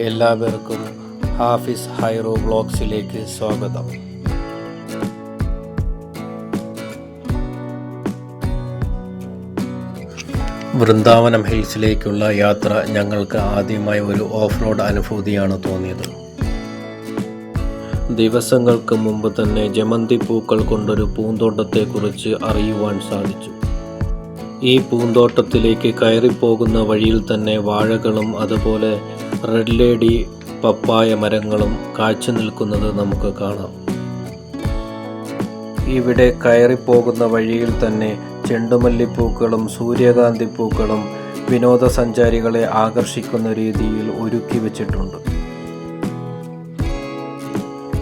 എല്ലാവർക്കും ഹാഫിസ് ഹൈറോ ബ്ലോഗ്സിലേക്ക് സ്വാഗതം. വൃന്ദാവനം ഹിൽസിലേക്കുള്ള യാത്ര ഞങ്ങൾക്ക് ആദ്യമായി ഒരു ഓഫ് റോഡ് അനുഭൂതിയാണ് തോന്നിയത്. ദിവസങ്ങൾക്ക് മുമ്പ് തന്നെ ജമന്തി പൂക്കൾ കൊണ്ടൊരു പൂന്തോട്ടത്തെക്കുറിച്ച് അറിയുവാൻ സാധിച്ചു. ഈ പൂന്തോട്ടത്തിലേക്ക് കയറിപ്പോകുന്ന വഴിയിൽ തന്നെ വാഴകളും അതുപോലെ റെഡ് ലേഡി പപ്പായ മരങ്ങളും കാഴ്ച നിൽക്കുന്നത് നമുക്ക് കാണാം. ഇവിടെ കയറിപ്പോകുന്ന വഴിയിൽ തന്നെ ചെണ്ടുമല്ലിപ്പൂക്കളും സൂര്യകാന്തി പൂക്കളും വിനോദസഞ്ചാരികളെ ആകർഷിക്കുന്ന രീതിയിൽ ഒരുക്കി വച്ചിട്ടുണ്ട്.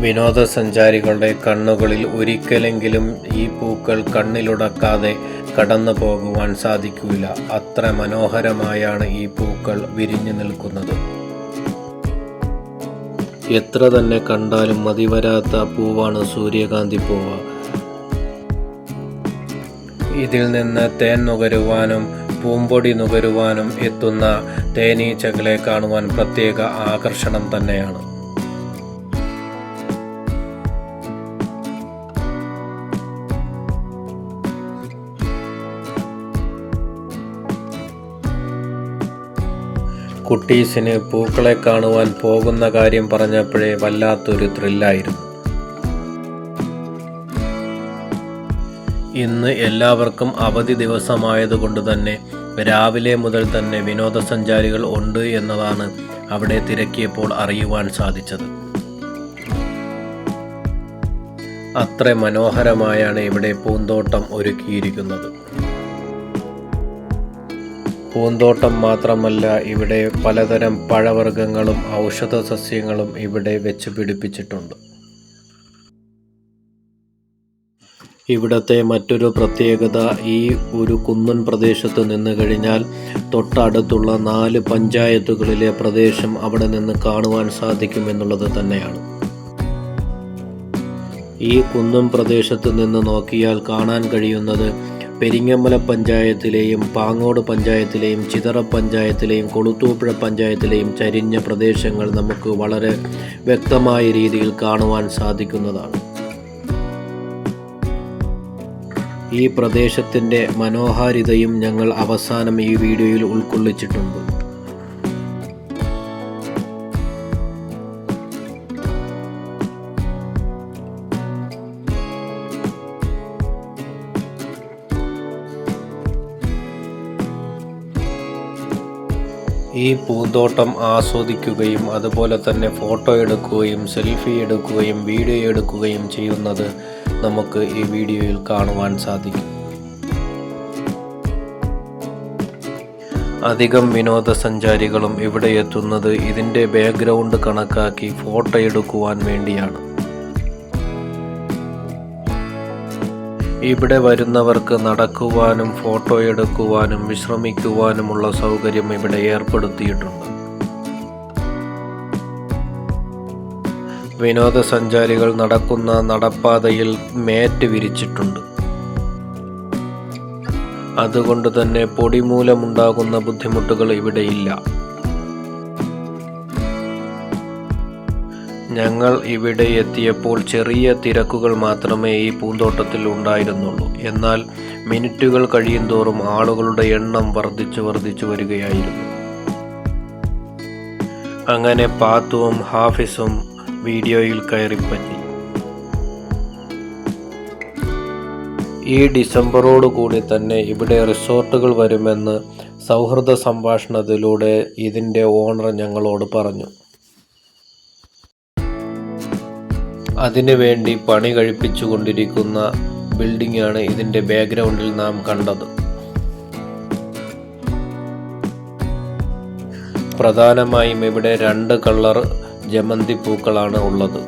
വിനോദസഞ്ചാരികളുടെ കണ്ണുകളിൽ ഒരിക്കലെങ്കിലും ഈ പൂക്കൾ കണ്ണിലുടക്കാതെ കടന്നു പോകുവാൻ സാധിക്കില്ല അത്ര മനോഹരമായാണ് ഈ പൂക്കൾ വിരിഞ്ഞു നിൽക്കുന്നത്. എത്ര തന്നെ കണ്ടാലും മതിവരാത്ത പൂവാണ് സൂര്യകാന്തി പൂവ്. ഇതിൽ നിന്ന് തേൻ നുകരുവാനും പൂമ്പൊടി നുകരുവാനും എത്തുന്ന തേനീച്ചകളെ കാണുവാൻ പ്രത്യേക ആകർഷണം തന്നെയാണ്. കുട്ടീസിന് പൂക്കളെ കാണുവാൻ പോകുന്ന കാര്യം പറഞ്ഞപ്പോഴേ വല്ലാത്തൊരു ത്രില്ലായിരുന്നു ഇന്ന് എല്ലാവർക്കും അവധി ദിവസമായതുകൊണ്ട് തന്നെ രാവിലെ മുതൽ തന്നെ വിനോദസഞ്ചാരികൾ ഉണ്ട് എന്നതാണ് അവിടെ തിരക്കിയപ്പോൾ അറിയുവാൻ സാധിച്ചത്. അത്ര മനോഹരമായാണ് ഇവിടെ പൂന്തോട്ടം ഒരുക്കിയിരിക്കുന്നത്. പൂന്തോട്ടം മാത്രമല്ല ഇവിടെ പലതരം പഴവർഗങ്ങളും ഔഷധ സസ്യങ്ങളും ഇവിടെ വെച്ച് പിടിപ്പിച്ചിട്ടുണ്ട്. ഇവിടത്തെ മറ്റൊരു പ്രത്യേകത ഈ ഒരു കുന്നൻ പ്രദേശത്ത് നിന്ന് കഴിഞ്ഞാൽ തൊട്ടടുത്തുള്ള നാല് പഞ്ചായത്തുകളിലെ പ്രദേശം അവിടെ നിന്ന് കാണുവാൻ സാധിക്കുമെന്നുള്ളത് തന്നെയാണ്. ഈ കുന്നും പ്രദേശത്ത് നിന്ന് നോക്കിയാൽ കാണാൻ കഴിയുന്നത് പെരിങ്ങമല പഞ്ചായത്തിലെയും പാങ്ങോട് പഞ്ചായത്തിലെയും ചിതറ പഞ്ചായത്തിലെയും കൊളുത്തൂപ്പുഴ പഞ്ചായത്തിലെയും ചരിഞ്ഞ പ്രദേശങ്ങൾ നമുക്ക് വളരെ വ്യക്തമായ രീതിയിൽ കാണുവാൻ സാധിക്കുന്നതാണ്. ഈ പ്രദേശത്തിന്റെ മനോഹാരിതയും ഞങ്ങൾ അവസാനം ഈ വീഡിയോയിൽ ഉൾക്കൊള്ളിച്ചിട്ടുണ്ട്. ഈ പൂന്തോട്ടം ആസ്വദിക്കുകയും അതുപോലെ തന്നെ ഫോട്ടോ എടുക്കുകയും സെൽഫി എടുക്കുകയും വീഡിയോ എടുക്കുകയും ചെയ്യുന്നത് നമുക്ക് ഈ വീഡിയോയിൽ കാണുവാൻ സാധിക്കും. അധികം വിനോദസഞ്ചാരികളും ഇവിടെ എത്തുന്നത് ഇതിന്റെ ബാക്ക്ഗ്രൗണ്ട് കണക്കാക്കി ഫോട്ടോ എടുക്കുവാൻ വേണ്ടിയാണ്. ഇവിടെ വരുന്നവർക്ക് നടക്കുവാനും ഫോട്ടോ എടുക്കുവാനും വിശ്രമിക്കുവാനുമുള്ള സൗകര്യം ഇവിടെ ഏർപ്പെടുത്തിയിട്ടുണ്ട്. വിനോദസഞ്ചാരികൾ നടക്കുന്ന നടപ്പാതയിൽ മേറ്റ് വിരിച്ചിട്ടുണ്ട്. അതുകൊണ്ട് തന്നെ പൊടിമൂലമുണ്ടാകുന്ന ബുദ്ധിമുട്ടുകൾ ഇവിടെയില്ല ഞങ്ങൾ ഇവിടെ എത്തിയപ്പോൾ ചെറിയ തിരക്കുകൾ മാത്രമേ ഈ പൂന്തോട്ടത്തിൽ ഉണ്ടായിരുന്നുള്ളൂ. എന്നാൽ മിനിറ്റുകൾ കഴിയുന്തോറും ആളുകളുടെ എണ്ണം വർദ്ധിച്ചു വർദ്ധിച്ചു വരികയായിരുന്നു. അങ്ങനെ പാത്തുവും ഹാഫിസും വീഡിയോയിൽ കയറിപ്പറ്റി. ഈ ഡിസംബറോട് കൂടി തന്നെ ഇവിടെ റിസോർട്ടുകൾ വരുമെന്ന് സൗഹൃദ സംഭാഷണത്തിലൂടെ ഇതിന്റെ ഓണർ ഞങ്ങളോട് പറഞ്ഞു. അതിനുവേണ്ടി പണി കഴിപ്പിച്ചുകൊണ്ടിരിക്കുന്ന ബിൽഡിംഗ് ആണ് ഇതിന്റെ ബാക്ക്ഗ്രൗണ്ടിൽ നാം കണ്ടത്. പ്രധാനമായും ഇവിടെ രണ്ട് കളർ ജമന്തി പൂക്കളാണ് ഉള്ളത്.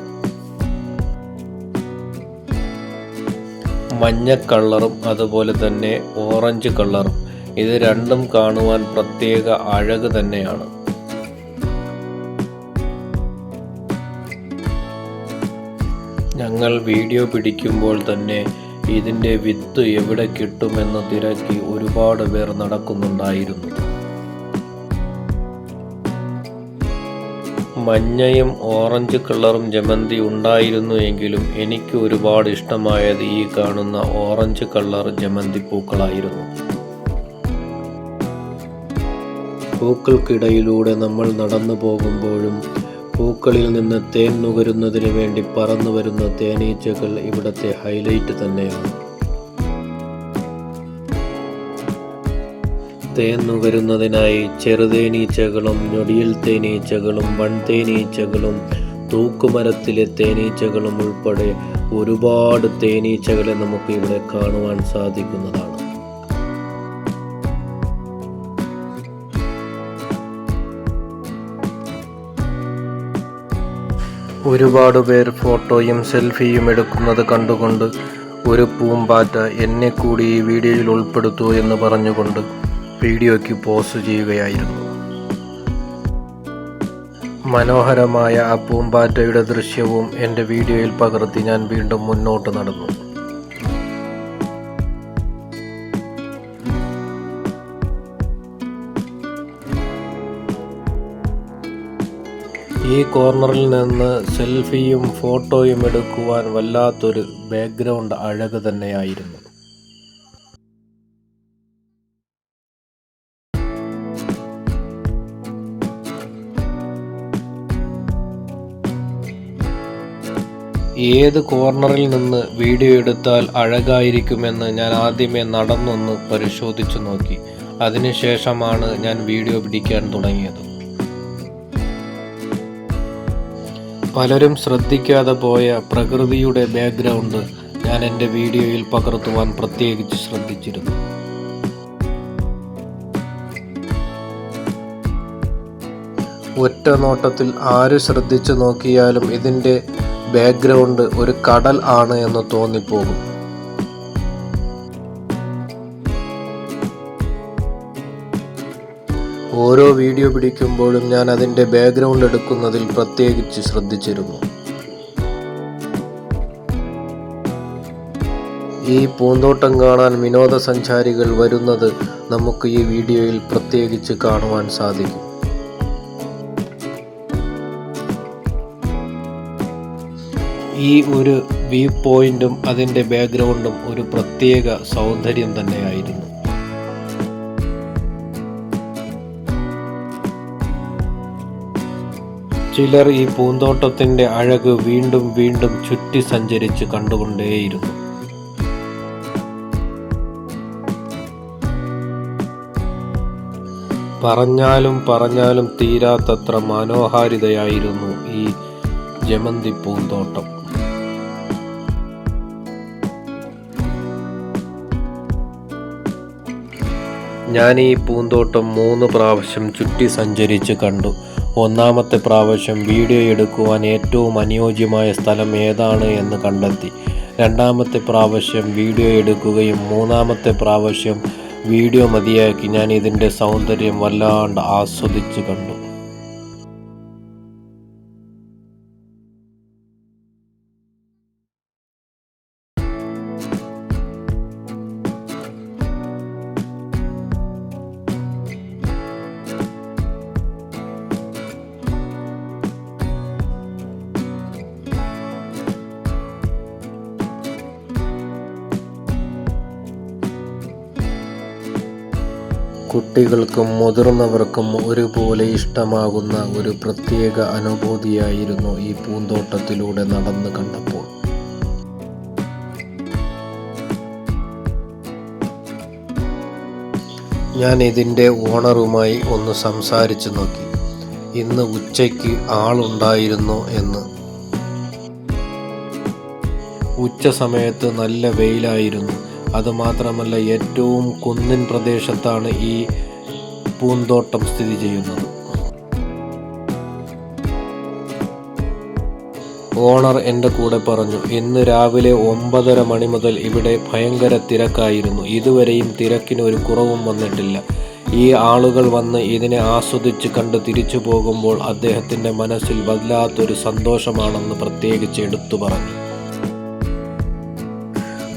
മഞ്ഞ കളറും അതുപോലെ തന്നെ ഓറഞ്ച് കളറും. ഇത് രണ്ടും കാണുവാൻ പ്രത്യേക അഴക് തന്നെയാണ്. ഞങ്ങൾ വീഡിയോ പിടിക്കുമ്പോൾ തന്നെ ഇതിന്റെ വിത്ത് എവിടെ കിട്ടുമെന്ന് തിരക്കി ഒരുപാട് പേർ നടക്കുന്നുണ്ടായിരുന്നു. മഞ്ഞയും ഓറഞ്ച് കളറും ജമന്തി ഉണ്ടായിരുന്നു എങ്കിലും എനിക്ക് ഒരുപാട് ഇഷ്ടമായത് ഈ കാണുന്ന ഓറഞ്ച് കളർ ജമന്തി പൂക്കളായിരുന്നു. പൂക്കൾക്കിടയിലൂടെ നമ്മൾ നടന്നു പോകുമ്പോഴും പൂക്കളിൽ നിന്ന് തേൻ നുകരുന്നതിന് വേണ്ടി പറന്നു വരുന്ന തേനീച്ചകൾ ഇവിടത്തെ ഹൈലൈറ്റ് തന്നെയാണ്. തേൻ നുകരുന്നതിനായി ചെറുതേനീച്ചകളും ഞൊടിയിൽ തേനീച്ചകളും വൺതേനീച്ചകളും തൂക്കുമരത്തിലെ തേനീച്ചകളും ഉൾപ്പെടെ ഒരുപാട് തേനീച്ചകളെ നമുക്ക് ഇവിടെ കാണുവാൻ സാധിക്കുന്നതാണ്. ഒരുപാട് പേർ ഫോട്ടോയും സെൽഫിയും എടുക്കുന്നത് കണ്ടുകൊണ്ട് ഒരു പൂമ്പാറ്റ എന്നെ കൂടി ഈ വീഡിയോയിൽ ഉൾപ്പെടുത്തൂ എന്ന് പറഞ്ഞുകൊണ്ട് വീഡിയോയ്ക്ക് പോസ്റ്റ് ചെയ്യുകയായിരുന്നു. മനോഹരമായ ആ പൂമ്പാറ്റയുടെ ദൃശ്യവും എന്റെ വീഡിയോയിൽ പകർത്തി ഞാൻ വീണ്ടും മുന്നോട്ട് നടന്നു. ഈ കോർണറിൽ നിന്ന് സെൽഫിയും ഫോട്ടോയും എടുക്കുവാൻ വല്ലാത്തൊരു ബാക്ക്ഗ്രൗണ്ട് അഴക് തന്നെയായിരുന്നു. ഏത് കോർണറിൽ നിന്ന് വീഡിയോ എടുത്താൽ അഴകായിരിക്കുമെന്ന് ഞാൻ ആദ്യമേ നടന്നൊന്ന് പരിശോധിച്ചു നോക്കി. അതിനുശേഷമാണ് ഞാൻ വീഡിയോ പിടിക്കാൻ തുടങ്ങിയത്. പലരും ശ്രദ്ധിക്കാതെ പോയ പ്രകൃതിയുടെ ബാക്ക്ഗ്രൗണ്ട് ഞാൻ എന്റെ വീഡിയോയിൽ പകർത്തുവാൻ പ്രത്യേകിച്ച് ശ്രദ്ധിച്ചിരുന്നു. ഒറ്റ നോട്ടത്തിൽ ആര് ശ്രദ്ധിച്ചു നോക്കിയാലും ഇതിന്റെ ബാക്ക്ഗ്രൗണ്ട് ഒരു കടൽ ആണ് എന്ന് തോന്നിപ്പോകും. ഓരോ വീഡിയോ പിടിക്കുമ്പോഴും ഞാൻ അതിന്റെ ബാക്ക്ഗ്രൗണ്ട് എടുക്കുന്നതിൽ പ്രത്യേകിച്ച് ശ്രദ്ധിച്ചിരുന്നു. ഈ പൂന്തോട്ടം കാണാൻ വിനോദസഞ്ചാരികൾ വരുന്നത് നമുക്ക് ഈ വീഡിയോയിൽ പ്രത്യേകിച്ച് കാണുവാൻ സാധിക്കും. ഈ ഒരു വ്യൂ പോയിന്റും അതിന്റെ ബാക്ക്ഗ്രൗണ്ടും ഒരു പ്രത്യേക സൗന്ദര്യം തന്നെയായിരുന്നു. ചിലർ ഈ പൂന്തോട്ടത്തിന്റെ അഴക് വീണ്ടും വീണ്ടും ചുറ്റി സഞ്ചരിച്ച് കണ്ടുകൊണ്ടേയിരുന്നു. പറഞ്ഞാലും പറഞ്ഞാലും തീരാത്തത്ര മനോഹാരിതയായിരുന്നു ഈ ജമന്തി പൂന്തോട്ടം. ഞാൻ ഈ പൂന്തോട്ടം മൂന്ന് പ്രാവശ്യം ചുറ്റി സഞ്ചരിച്ച് കണ്ടു. ഒന്നാമത്തെ പ്രാവശ്യം വീഡിയോ എടുക്കുവാൻ ഏറ്റവും അനുയോജ്യമായ സ്ഥലം ഏതാണ് എന്ന് കണ്ടെത്തി. രണ്ടാമത്തെ പ്രാവശ്യം വീഡിയോ എടുക്കുകയും മൂന്നാമത്തെ പ്രാവശ്യം വീഡിയോ മതിയാക്കി ഞാൻ ഇതിന്റെ സൗന്ദര്യം വല്ലാണ്ട് ആസ്വദിച്ച് കണ്ടു. കുട്ടികൾക്കും മുതിർന്നവർക്കും ഒരുപോലെ ഇഷ്ടമാകുന്ന ഒരു പ്രത്യേക അനുഭൂതിയായിരുന്നു ഈ പൂന്തോട്ടത്തിലൂടെ നടന്നു കണ്ടപ്പോൾ. ഞാൻ ഇതിന്റെ ഓണറുമായി ഒന്ന് സംസാരിച്ചു നോക്കി. ഇന്ന് ഉച്ചയ്ക്ക് ആളുണ്ടായിരുന്നു എന്ന്. ഉച്ച സമയത്ത് നല്ല വെയിലായിരുന്നു. അതുമാത്രമല്ല ഏറ്റവും കുന്നിൻ പ്രദേശത്താണ് ഈ പൂന്തോട്ടം സ്ഥിതി ചെയ്യുന്നത്. ഓണർ എന്റെ കൂടെ പറഞ്ഞു ഇന്ന് രാവിലെ ഒമ്പതര മണി മുതൽ ഇവിടെ ഭയങ്കര തിരക്കായിരുന്നു. ഇതുവരെയും തിരക്കിന് ഒരു കുറവും വന്നിട്ടില്ല. ഈ ആളുകൾ വന്ന് ഇതിനെ ആസ്വദിച്ച് കണ്ട് തിരിച്ചു പോകുമ്പോൾ അദ്ദേഹത്തിന്റെ മനസ്സിൽ വല്ലാത്തൊരു സന്തോഷമാണെന്ന് പ്രത്യേകിച്ച് എടുത്തു പറഞ്ഞു.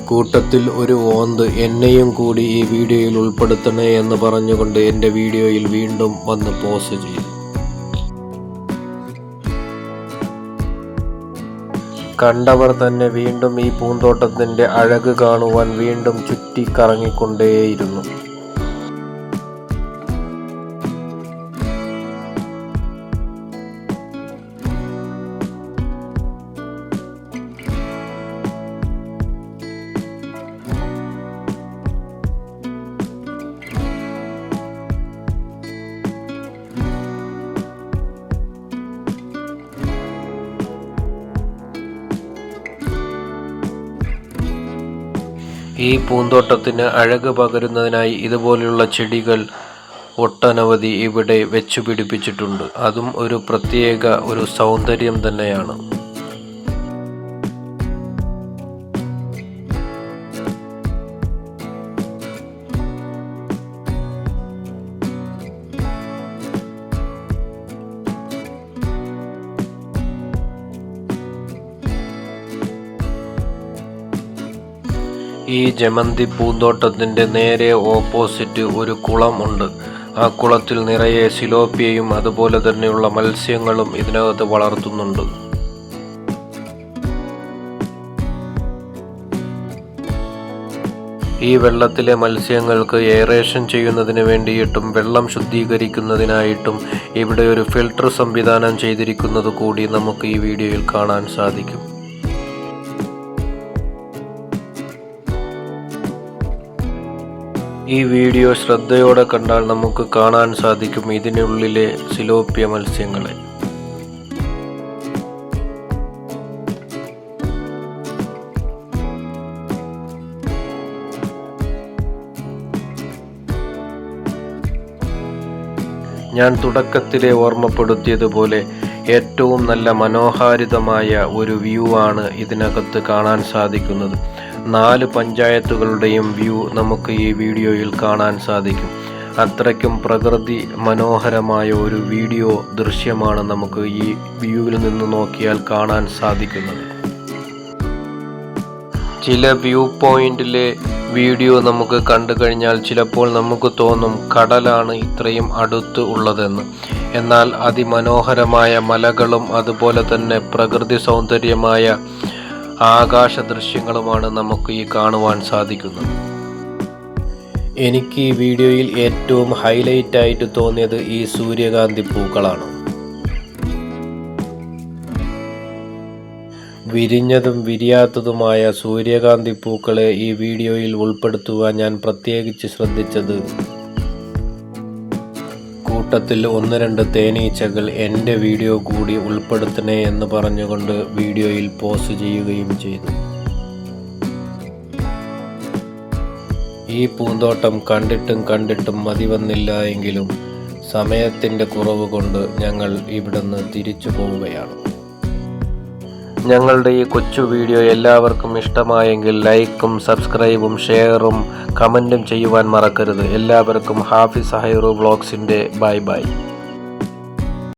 കൂട്ടത്തിൽ ഒരു ഓന്ത് എന്നെയും കൂടി ഈ വീഡിയോയിൽ ഉൾപ്പെടുത്തണേ എന്ന് പറഞ്ഞുകൊണ്ട് എന്റെ വീഡിയോയിൽ വീണ്ടും വന്ന് പോസ്റ്റ് ചെയ്തു. കണ്ടവർ തന്നെ വീണ്ടും ഈ പൂന്തോട്ടത്തിന്റെ അഴക് കാണുവാൻ വീണ്ടും ചുറ്റിക്കറങ്ങിക്കൊണ്ടേയിരുന്നു. ഈ പൂന്തോട്ടത്തിന് അഴക് പകരുന്നതിനായി ഇതുപോലെയുള്ള ചെടികൾ ഒട്ടനവധി ഇവിടെ വെച്ചു പിടിപ്പിച്ചിട്ടുണ്ട് അതും ഒരു പ്രത്യേക ഒരു സൗന്ദര്യം തന്നെയാണ്. ഈ ജമന്തി പൂന്തോട്ടത്തിന്റെ നേരെ ഓപ്പോസിറ്റ് ഒരു കുളം ഉണ്ട്. ആ കുളത്തിൽ നിറയെ സിലോപ്പിയയും അതുപോലെ തന്നെയുള്ള മത്സ്യങ്ങളും ഇതിനകത്ത് വളർത്തുന്നുണ്ട്. ഈ വെള്ളത്തിലെ മത്സ്യങ്ങൾക്ക് എയറേഷൻ ചെയ്യുന്നതിന് വേണ്ടിയിട്ടും വെള്ളം ശുദ്ധീകരിക്കുന്നതിനായിട്ടും ഇവിടെ ഒരു ഫിൽട്ടർ സംവിധാനം ചെയ്തിരിക്കുന്നത് കൂടി നമുക്ക് ഈ വീഡിയോയിൽ കാണാൻ സാധിക്കും. ഈ വീഡിയോ ശ്രദ്ധയോടെ കണ്ടാൽ നമുക്ക് കാണാൻ സാധിക്കും ഇതിനുള്ളിലെ സിലോപ്പിയ മത്സ്യങ്ങളെ. ഞാൻ തുടക്കത്തിലെ ഓർമ്മപ്പെടുത്തിയതുപോലെ ഏറ്റവും നല്ല മനോഹാരിതമായ ഒരു വ്യൂ ആണ് ഇതിനകത്ത് കാണാൻ സാധിക്കുന്നത്. നാല് പഞ്ചായത്തുകളുടെയും വ്യൂ നമുക്ക് ഈ വീഡിയോയിൽ കാണാൻ സാധിക്കും. അത്രയ്ക്കും പ്രകൃതി മനോഹരമായ ഒരു വീഡിയോ ദൃശ്യമാണ് നമുക്ക് ഈ വ്യൂവിൽ നിന്ന് നോക്കിയാൽ കാണാൻ സാധിക്കുന്നത്. ചില വ്യൂ പോയിന്റിലെ വീഡിയോ നമുക്ക് കണ്ടു കഴിഞ്ഞാൽ ചിലപ്പോൾ നമുക്ക് തോന്നും കടലാണ് ഇത്രയും അടുത്ത് ഉള്ളതെന്ന്. എന്നാൽ അതിമനോഹരമായ മലകളും അതുപോലെ തന്നെ പ്രകൃതി സൗന്ദര്യമായ ആകാശ ദൃശ്യങ്ങളുമാണ് നമുക്ക് ഈ കാണുവാൻ സാധിക്കുന്നത്. എനിക്ക് ഈ വീഡിയോയിൽ ഏറ്റവും ഹൈലൈറ്റ് ആയിട്ട് തോന്നിയത് ഈ സൂര്യകാന്തി പൂക്കളാണ്. വിരിഞ്ഞതും വിരിയാത്തതുമായ സൂര്യകാന്തി പൂക്കളെ ഈ വീഡിയോയിൽ ഉൾപ്പെടുത്തുവാൻ ഞാൻ പ്രത്യേകിച്ച് ശ്രദ്ധിച്ചത് കൂട്ടത്തിൽ ഒന്ന് രണ്ട് തേനീച്ചകൾ എന്റെ വീഡിയോ കൂടി ഉൾപ്പെടുത്തണേ എന്ന് പറഞ്ഞുകൊണ്ട് വീഡിയോയിൽ പോസ്റ്റ് ചെയ്യുകയും ചെയ്തു. ഈ പൂന്തോട്ടം കണ്ടിട്ടും കണ്ടിട്ടും മതി വന്നില്ല എങ്കിലും സമയത്തിന്റെ കുറവ് കൊണ്ട് ഞങ്ങൾ ഇവിടുന്ന് തിരിച്ചു പോവുകയാണ്. ഞങ്ങളുടെ ഈ കൊച്ചു വീഡിയോ എല്ലാവർക്കും ഇഷ്ടമായെങ്കിൽ ലൈക്കും സബ്സ്ക്രൈബും ഷെയറും കമന്റും ചെയ്യുവാൻ മറക്കരുത്. എല്ലാവർക്കും ഹാഫിസ് ഹൈറു വ്ളോഗ്സിന്റെ ബൈ ബൈ.